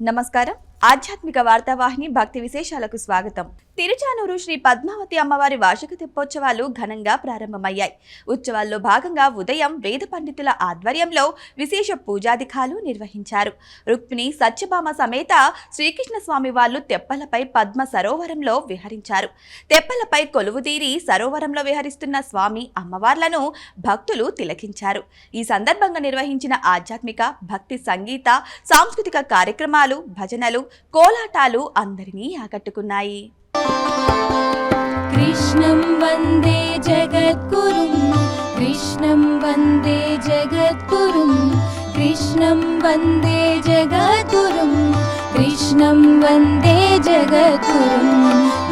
నమస్కారం. ఆధ్యాత్మిక వార్తావాహిని భక్తి విశేషాలకు స్వాగతం. తిరుచానూరు శ్రీ పద్మావతి అమ్మవారి వార్షిక తెప్పోత్సవాలు ఘనంగా ప్రారంభమయ్యాయి. ఉత్సవాల్లో భాగంగా ఉదయం వేద పండితుల ఆధ్వర్యంలో విశేష పూజాధికాలు నిర్వహించారు. రుక్మిణి సత్యభామ సమేత శ్రీకృష్ణ స్వామి వాళ్ళు తెప్పలపై పద్మ సరోవరంలో విహరించారు. తెప్పలపై కొలువుదీరి సరోవరంలో విహరిస్తున్న స్వామి అమ్మవార్లను భక్తులు తిలకించారు. ఈ సందర్భంగా నిర్వహించిన ఆధ్యాత్మిక భక్తి సంగీత సాంస్కృతిక కార్యక్రమాలు భజనలు కోలాటాలు అందరినీ ఆకట్టుకున్నాయి. కృష్ణం వందే జగద్గురుం కృష్ణం వందే జగద్గురుం కృష్ణం వందే జగద్గురుం కృష్ణం వందే జగద్గురుం.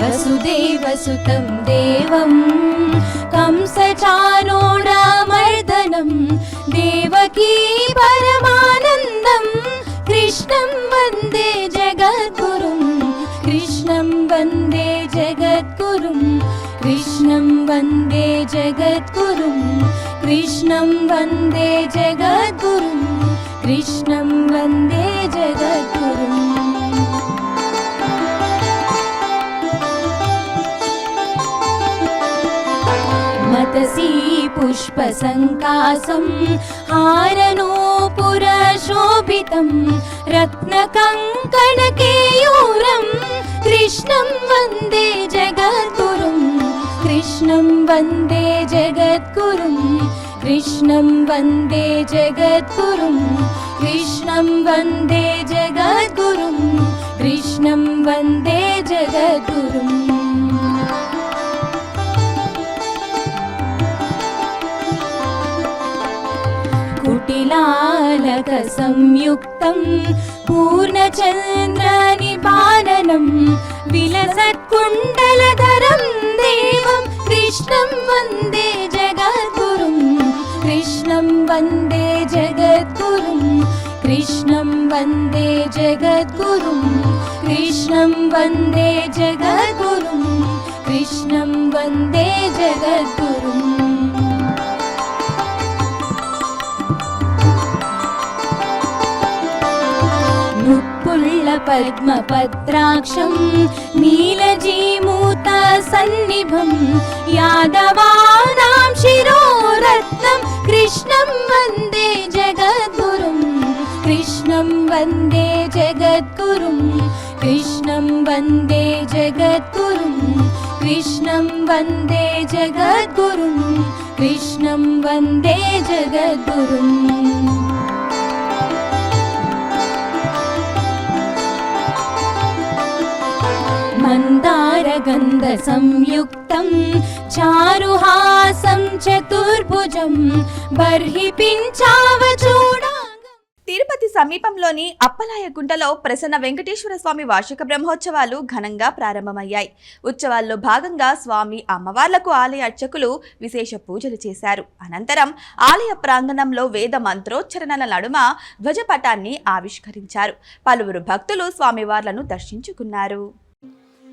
వసుదేవసుతం దేవం కంసచానోరామర్దనం దేవకీ పరమానందం. कृष्णं वन्दे जगद्गुरुं कृष्णं वन्दे जगद्गुरुं कृष्णं वन्दे जगद्गुरुं कृष्णं वन्दे जगद्गुरुं कृष्णं वन्दे जगद्गुरुम् मतसी पुष्पसङ्कासं हारनूपुरशोभितं रत्नकङ्कणकेयूरं कृष्णं वन्दे जगद्गुरुं कृष्णं वन्दे जगद्गुरुं कृष्णं वन्दे जगद्गुरुं कृष्णं वन्दे जगद्गुरुं कृष्णं वन्दे जगद्गुरुम् कुटिलालकसंयुक्तं पूर्णचन्द्रनिपालनं विलसत्कुण्डलधरं देवं कृष्णं वन्दे जगद्गुरुं कृष्णं वन्दे जगद्गुरुं कृष्णं वन्दे जगद्गुरुं कृष्णं वन्दे जगद्गुरुं कृष्णं वन्दे जगद्गुरुम् पद्मपत्राक्षं नीलजीमूतसन्निभं यादवानां शिरोरत्नं कृष्णं वन्दे जगद्गुरुं कृष्णं वन्दे जगद्गुरुं कृष्णं वन्दे जगद्गुरुं कृष्णं वन्दे जगद्गुरुं कृष्णं वन्दे जगद्गुरुम् मन्दारगन्धसंयुक्तं चारुहासं चतुर्भुजं बर्हि पिञ्चावचूडाङ्गम् తిరుపతి సమీపంలోని అప్పలాయగుంటలో ప్రసన్న వెంకటేశ్వర స్వామి వార్షిక బ్రహ్మోత్సవాలు ఘనంగా ప్రారంభమయ్యాయి ఉత్సవాల్లో భాగంగా స్వామి అమ్మవార్లకు ఆలయ అర్చకులు విశేష పూజలు చేశారు అనంతరం ఆలయ ప్రాంగణంలో వేద మంత్రోచ్చరణల నడుమ ధ్వజపటాన్ని ఆవిష్కరించారు పలువురు భక్తులు స్వామివార్లను దర్శించుకున్నారు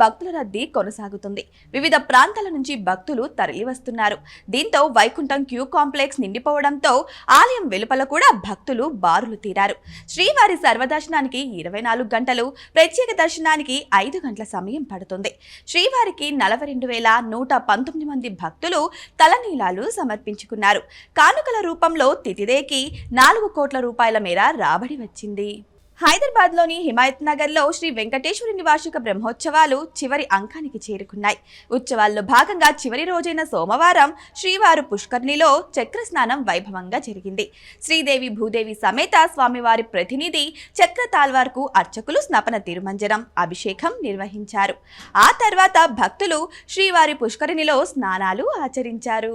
భక్తుల రద్దీ కొనసాగుతుంది. వివిధ ప్రాంతాల నుంచి భక్తులు తరలివస్తున్నారు. దీంతో వైకుంఠం క్యూ కాంప్లెక్స్ నిండిపోవడంతో ఆలయం వెలుపల కూడా భక్తులు బారులు తీరారు. శ్రీవారి సర్వదర్శనానికి ఇరవై నాలుగు గంటలు ప్రత్యేక దర్శనానికి ఐదు గంటల సమయం పడుతుంది. శ్రీవారికి నలభై రెండు వేల నూట పంతొమ్మిది మంది భక్తులు తలనీలాలు సమర్పించుకున్నారు. కానుకల రూపంలో తితిదేకి నాలుగు కోట్ల రూపాయల మేర రాబడి వచ్చింది. హైదరాబాద్లోని హిమాయత్ నగర్లో శ్రీ వెంకటేశ్వరుని వార్షిక బ్రహ్మోత్సవాలు చివరి అంకానికి చేరుకున్నాయి. ఉత్సవాల్లో భాగంగా చివరి రోజైన సోమవారం శ్రీవారు పుష్కర్ణిలో చక్ర స్నానం వైభవంగా జరిగింది. శ్రీదేవి భూదేవి సమేత స్వామివారి ప్రతినిధి చక్ర తాల్వార్కు అర్చకులు స్నపన తిరుమంజనం అభిషేకం నిర్వహించారు. ఆ తర్వాత భక్తులు శ్రీవారి పుష్కరిణిలో స్నానాలు ఆచరించారు.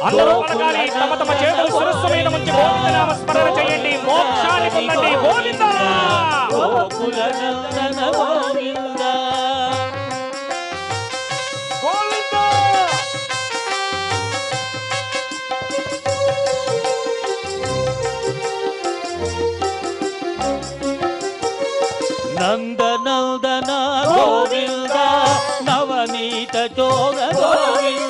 అందరూ పలకాలి తమ తమ చేతులు శిరస్సు మీద ఉంచి గోవిందనామ స్మరణ చేయండి. మోక్షాన్ని పొందండి. గోవింద! గోకుల నందన గోవింద గోవింద! నందనందన గోవింద నవనీత చోర గోవింద.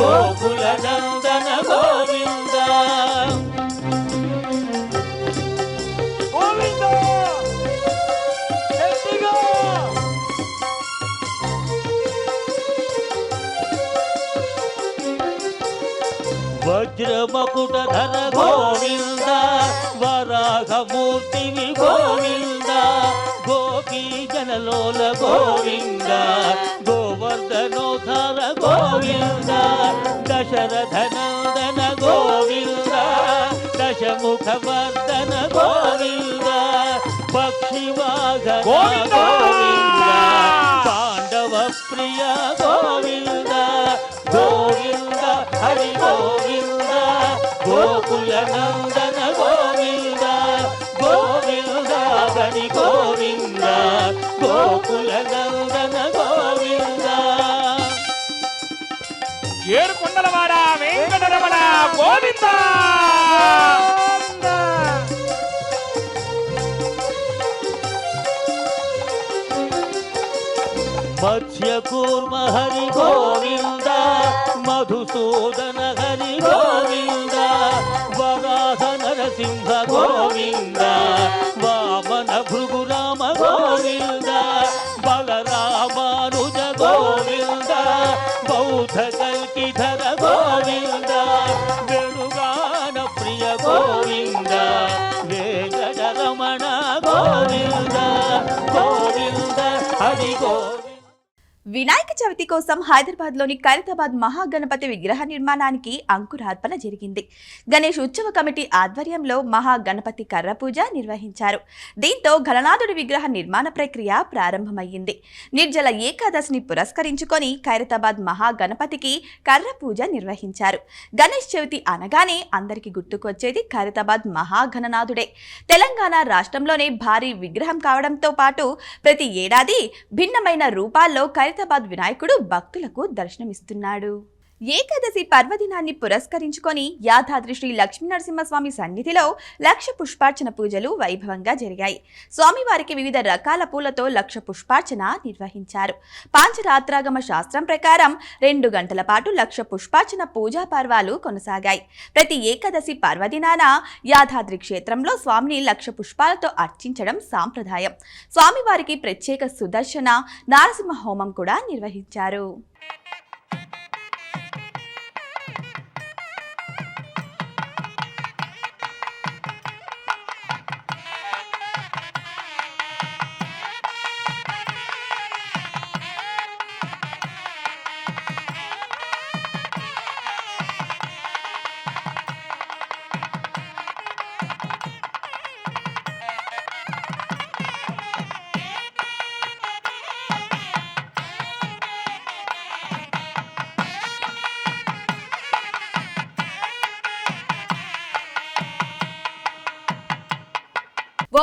గోకుల నందన గోవింద వజ్రమకుట ధర గోవింద వరాహమూర్తివి గోవింద గోపీ జనలోల గోవింద గోవర్ధనోధర గోవింద దశరథ నందన గోవింద దశముఖ వర్ధన గోవింద పక్షివాహన గోవింద! గోవింద పాండవ ప్రియ గోవింద గోవింద హరి గోవింద గోకుల నందన గోవింద గోవింద హరి గోవింద గోకుల గోవింద! మత్స్య కూర్మ హరి గోవింద మధుసూదన హరి గోవింద వరాహ నరసింహ గోవింద వామన భృగురామ గోవింద బలరామానుజ గోవింద బౌద్ధ కల్కిధర హరి గోవింద వినాయక చవితి కోసం హైదరాబాద్లోని ఖైరతాబాద్ మహాగణపతి విగ్రహ నిర్మాణానికి అంకురార్పణ జరిగింది. గణేష్ ఉత్సవ కమిటీ ఆధ్వర్యంలో మహాగణపతి కర్ర పూజ నిర్వహించారు. దీంతో గణనాథుడి విగ్రహ నిర్మాణ ప్రక్రియ ప్రారంభమయ్యింది. నిర్జల ఏకాదశిని పురస్కరించుకొని ఖైరతాబాద్ మహాగణపతికి కర్ర పూజ నిర్వహించారు. గణేష్ చవితి అనగానే అందరికీ గుర్తుకొచ్చేది ఖైరతాబాద్ మహాగణనాథుడే తెలంగాణ రాష్ట్రంలోనే భారీ విగ్రహం కావడంతో పాటు ప్రతి ఏడాది భిన్నమైన రూపాల్లో ఖైరతాబాద్ వినాయకుడు భక్తులకు దర్శనమిస్తున్నాడు. ఏకాదశి పర్వదినాన్ని పురస్కరించుకొని యాదాద్రి శ్రీ లక్ష్మీనరసింహస్వామి సన్నిధిలో లక్ష పుష్పార్చన పూజలు వైభవంగా జరిగాయి. స్వామివారికి వివిధ రకాల పూలతో లక్ష పుష్పార్చన నిర్వహించారు. పాంచరాత్రాగమ శాస్త్రం ప్రకారం రెండు గంటల పాటు లక్ష పుష్పార్చన పూజా పర్వాలు కొనసాగాయి. ప్రతి ఏకాదశి పర్వదినాన యాదాద్రి క్షేత్రంలో స్వామిని లక్ష పుష్పాలతో అర్చించడం సాంప్రదాయం. స్వామివారికి ప్రత్యేక సుదర్శన నారసింహ హోమం కూడా నిర్వహించారు.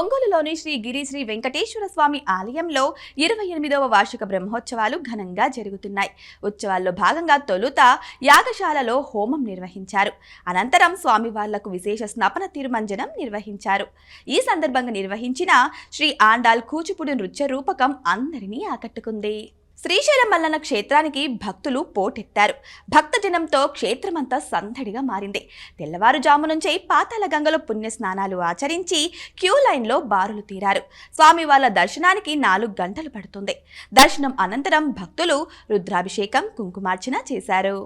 ఒంగోలులోని శ్రీ గిరిశ్రీ వెంకటేశ్వర స్వామి ఆలయంలో ఇరవై ఎనిమిదవ వార్షిక బ్రహ్మోత్సవాలు ఘనంగా జరుగుతున్నాయి. ఉత్సవాల్లో భాగంగా తొలుత యాగశాలలో హోమం నిర్వహించారు. అనంతరం స్వామివార్లకు విశేష స్నపన తిరుమంజనం నిర్వహించారు. ఈ సందర్భంగా నిర్వహించిన శ్రీ ఆండాల్ కూచిపూడి నృత్య రూపకం అందరినీ ఆకట్టుకుంది. శ్రీశైలం మల్లన్న క్షేత్రానికి భక్తులు పోటెత్తారు. భక్తజనంతో క్షేత్రమంతా సందడిగా మారింది. తెల్లవారుజాము నుంచే పాతాల గంగలో పుణ్య స్నానాలు ఆచరించి క్యూ లైన్లో బారులు తీరారు. స్వామి వాళ్ళ దర్శనానికి నాలుగు గంటలు పడుతుంది. దర్శనం అనంతరం భక్తులు రుద్రాభిషేకం కుంకుమార్చన చేశారు.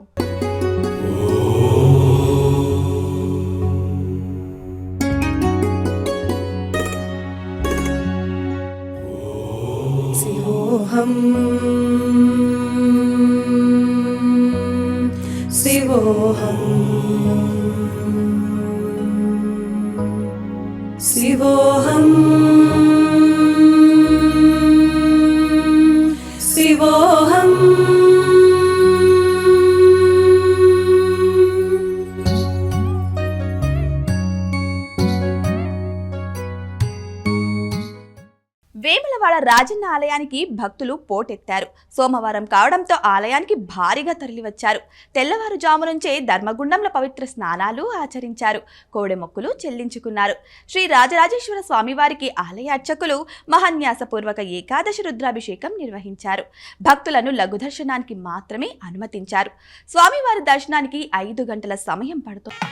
ശിവോഹം ശിവോഹം ശിവോഹം రాజన్న ఆలయానికి భక్తులు పోటెత్తారు. సోమవారం కావడంతో ఆలయానికి భారీగా తరలివచ్చారు. తెల్లవారుజాము నుంచే ధర్మగుండంలో పవిత్ర స్నానాలు ఆచరించారు. కోడె మొక్కులు చెల్లించుకున్నారు. శ్రీ రాజరాజేశ్వర స్వామివారికి ఆలయ అర్చకులు మహాన్యాసపూర్వక ఏకాదశి రుద్రాభిషేకం నిర్వహించారు. భక్తులను లఘు దర్శనానికి మాత్రమే అనుమతించారు. స్వామివారి దర్శనానికి ఐదు గంటల సమయం పడుతుంది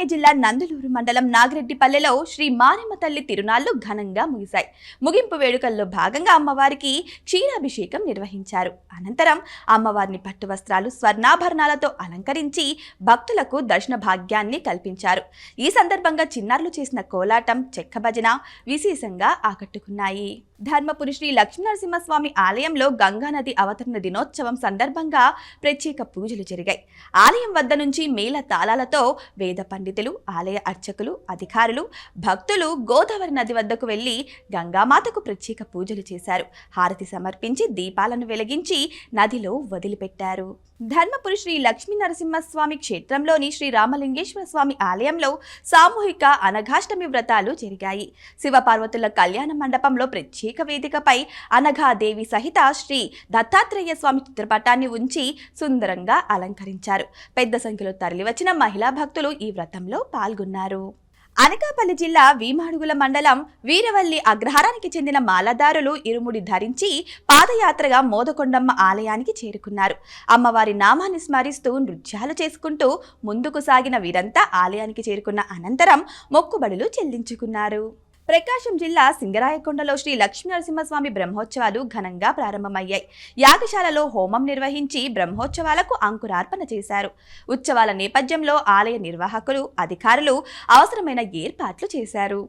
అన్నమయ్య జిల్లా నందలూరు మండలం నాగిరెడ్డిపల్లెలో శ్రీ మారెమ్మ తల్లి తిరునాళ్ళు ఘనంగా ముగిశాయి. ముగింపు వేడుకల్లో భాగంగా అమ్మవారికి క్షీరాభిషేకం నిర్వహించారు. అనంతరం అమ్మవారిని పట్టు వస్త్రాలు స్వర్ణాభరణాలతో అలంకరించి భక్తులకు దర్శన భాగ్యాన్ని కల్పించారు. ఈ సందర్భంగా చిన్నారులు చేసిన కోలాటం చెక్క భజన విశేషంగా ఆకట్టుకున్నాయి. ధర్మపురి శ్రీ లక్ష్మీనరసింహస్వామి ఆలయంలో గంగానది అవతరణ దినోత్సవం సందర్భంగా ప్రత్యేక పూజలు జరిగాయి. ఆలయం వద్ద నుంచి మేళ తాళాలతో వేద పండితులు ఆలయ అర్చకులు అధికారులు భక్తులు గోదావరి నది వద్దకు వెళ్ళి గంగామాతకు ప్రత్యేక పూజలు చేశారు. హారతి సమర్పించి దీపాలను వెలిగించి నదిలో వదిలిపెట్టారు. ధర్మపురి శ్రీ లక్ష్మీ నరసింహస్వామి క్షేత్రంలోని శ్రీ రామలింగేశ్వర స్వామి ఆలయంలో సామూహిక అనఘాష్టమి వ్రతాలు జరిగాయి. శివపార్వతుల కళ్యాణ మండపంలో ప్రత్యేక వేదికపై అనఘాదేవి సహిత శ్రీ దత్తాత్రేయ స్వామి చిత్రపటాన్ని ఉంచి సుందరంగా అలంకరించారు. పెద్ద సంఖ్యలో తరలివచ్చిన మహిళా భక్తులు ఈ వ్రతంలో పాల్గొన్నారు. అనకాపల్లి జిల్లా వీమాడుగుల మండలం వీరవల్లి అగ్రహారానికి చెందిన మాలదారులు ఇరుముడి ధరించి పాదయాత్రగా మోదకొండమ్మ ఆలయానికి చేరుకున్నారు. అమ్మవారి నామాన్ని స్మరిస్తూ నృత్యాలు చేసుకుంటూ ముందుకు సాగిన వీరంతా ఆలయానికి చేరుకున్న అనంతరం మొక్కుబడులు చెల్లించుకున్నారు. ప్రకాశం జిల్లా సింగరాయకొండలో శ్రీ లక్ష్మీనరసింహస్వామి బ్రహ్మోత్సవాలు ఘనంగా ప్రారంభమయ్యాయి. యాగశాలలో హోమం నిర్వహించి బ్రహ్మోత్సవాలకు అంకురార్పణ చేశారు. ఉత్సవాల నేపథ్యంలో ఆలయ నిర్వాహకులు అధికారులు అవసరమైన ఏర్పాట్లు చేశారు.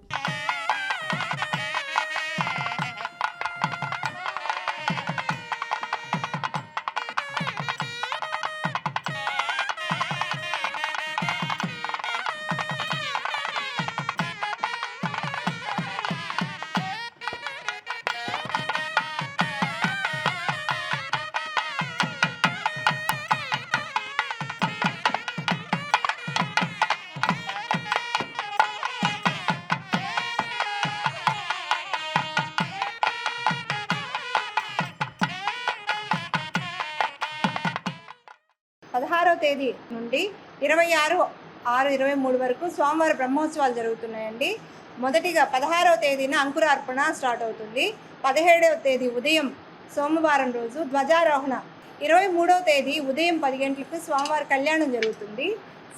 పదహారవ తేదీ నుండి ఇరవై ఆరు ఆరు ఇరవై మూడు వరకు సోమవారం బ్రహ్మోత్సవాలు జరుగుతున్నాయండి. మొదటిగా పదహారవ తేదీన అంకురార్పణ స్టార్ట్ అవుతుంది. పదిహేడవ తేదీ ఉదయం సోమవారం రోజు ధ్వజారోహణ. ఇరవై మూడవ తేదీ ఉదయం పది గంటలకు స్వామివారి కళ్యాణం జరుగుతుంది.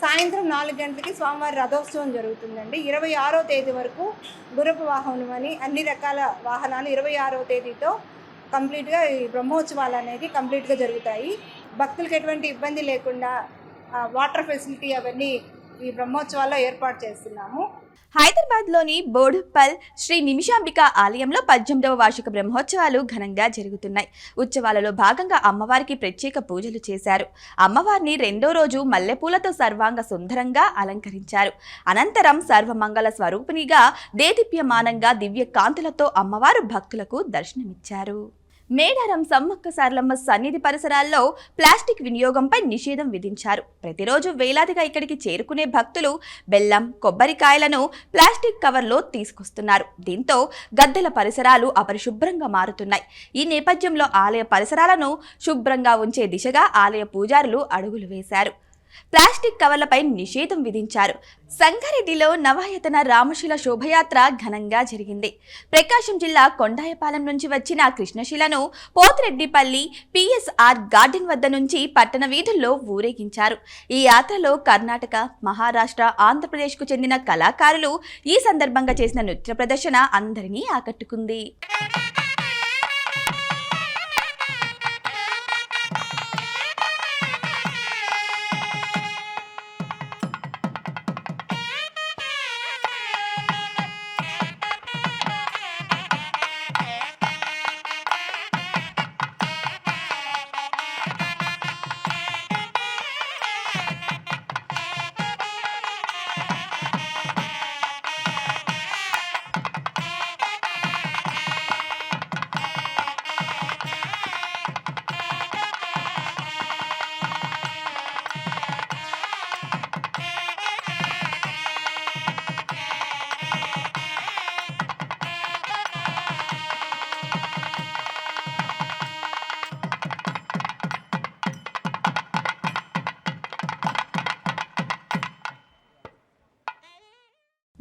సాయంత్రం నాలుగు గంటలకి స్వామివారి రథోత్సవం జరుగుతుందండి. ఇరవై ఆరో తేదీ వరకు గురపు వాహనం అని అన్ని రకాల వాహనాలు ఇరవై ఆరో తేదీతో కంప్లీట్గా ఈ బ్రహ్మోత్సవాలు అనేది కంప్లీట్గా జరుగుతాయి. భక్తులకు ఎటువంటి ఇబ్బంది లేకుండా వాటర్ ఫెసిలిటీ అవన్నీ ఈ బ్రహ్మోత్సవాల్లో ఏర్పాటు చేస్తున్నాము. హైదరాబాద్లోని బోడ్పల్ శ్రీ నిమిషాంబిక ఆలయంలో పద్దెనిమిదవ వార్షిక బ్రహ్మోత్సవాలు ఘనంగా జరుగుతున్నాయి. ఉత్సవాలలో భాగంగా అమ్మవారికి ప్రత్యేక పూజలు చేశారు. అమ్మవారిని రెండో రోజు మల్లెపూలతో సర్వాంగ సుందరంగా అలంకరించారు. అనంతరం సర్వమంగళ స్వరూపిణిగా దేదీప్యమానంగా దివ్య కాంతులతో అమ్మవారు భక్తులకు దర్శనమిచ్చారు. మేడారం సమ్మక్క సార్లమ్మ సన్నిధి పరిసరాల్లో ప్లాస్టిక్ వినియోగంపై నిషేధం విధించారు. ప్రతిరోజు వేలాదిగా ఇక్కడికి చేరుకునే భక్తులు బెల్లం కొబ్బరికాయలను ప్లాస్టిక్ కవర్లో తీసుకొస్తున్నారు. దీంతో గద్దెల పరిసరాలు అపరిశుభ్రంగా మారుతున్నాయి. ఈ నేపథ్యంలో ఆలయ పరిసరాలను శుభ్రంగా ఉంచే దిశగా ఆలయ పూజారులు అడుగులు వేశారు. ప్లాస్టిక్ కవర్లపై నిషేధం విధించారు. సంగారెడ్డిలో నవాయతన రామశిల శోభయాత్ర ఘనంగా జరిగింది. ప్రకాశం జిల్లా కొండాయపాలెం నుంచి వచ్చిన కృష్ణశిలను పోతిరెడ్డిపల్లి పిఎస్ఆర్ గార్డెన్ వద్ద నుంచి పట్టణ వీధుల్లో ఊరేగించారు. ఈ యాత్రలో కర్ణాటక మహారాష్ట్ర ఆంధ్రప్రదేశ్కు చెందిన కళాకారులు ఈ సందర్భంగా చేసిన నృత్య ప్రదర్శన అందరినీ ఆకట్టుకుంది.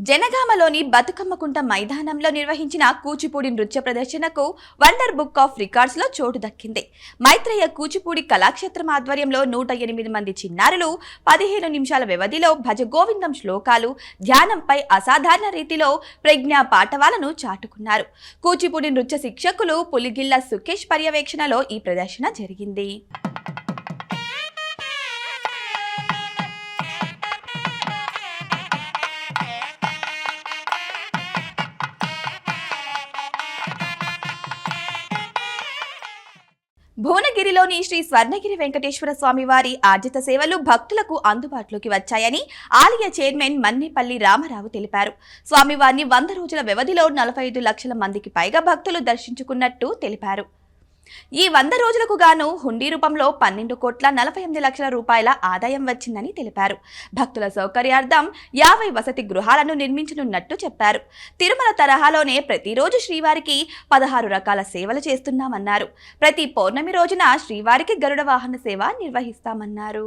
జనగామలోని బతుకమ్మకుంట మైదానంలో నిర్వహించిన కూచిపూడి నృత్య ప్రదర్శనకు వండర్ బుక్ ఆఫ్ రికార్డ్స్లో చోటు దక్కింది. మైత్రేయ కూచిపూడి కళాక్షేత్రం ఆధ్వర్యంలో నూట ఎనిమిది మంది చిన్నారులు పదిహేను నిమిషాల వ్యవధిలో భజ గోవిందం శ్లోకాలు ధ్యానంపై అసాధారణ రీతిలో ప్రజ్ఞా పాఠవాలను చాటుకున్నారు. కూచిపూడి నృత్య శిక్షకులు పులిగిల్ల సుకేష్ పర్యవేక్షణలో ఈ ప్రదర్శన జరిగింది. భువనగిరిలోని శ్రీ స్వర్ణగిరి వెంకటేశ్వర స్వామి వారి ఆర్జిత సేవలు భక్తులకు అందుబాటులోకి వచ్చాయని ఆలయ చైర్మన్ మన్నిపల్లి రామారావు తెలిపారు. స్వామివారిని వంద రోజుల వ్యవధిలో నలభై ఐదు లక్షల మందికి పైగా భక్తులు దర్శించుకున్నట్టు తెలిపారు. ఈ వంద రోజులకు గాను హుండీ రూపంలో పన్నెండు కోట్ల నలభై ఎనిమిది లక్షల రూపాయల ఆదాయం వచ్చిందని తెలిపారు. భక్తుల సౌకర్యార్థం యాభై వసతి గృహాలను నిర్మించనున్నట్టు చెప్పారు. తిరుమల తరహాలోనే ప్రతిరోజు శ్రీవారికి పదహారు రకాల సేవలు చేస్తున్నామన్నారు. ప్రతి పౌర్ణమి రోజున శ్రీవారికి గరుడ వాహన సేవ నిర్వహిస్తామన్నారు.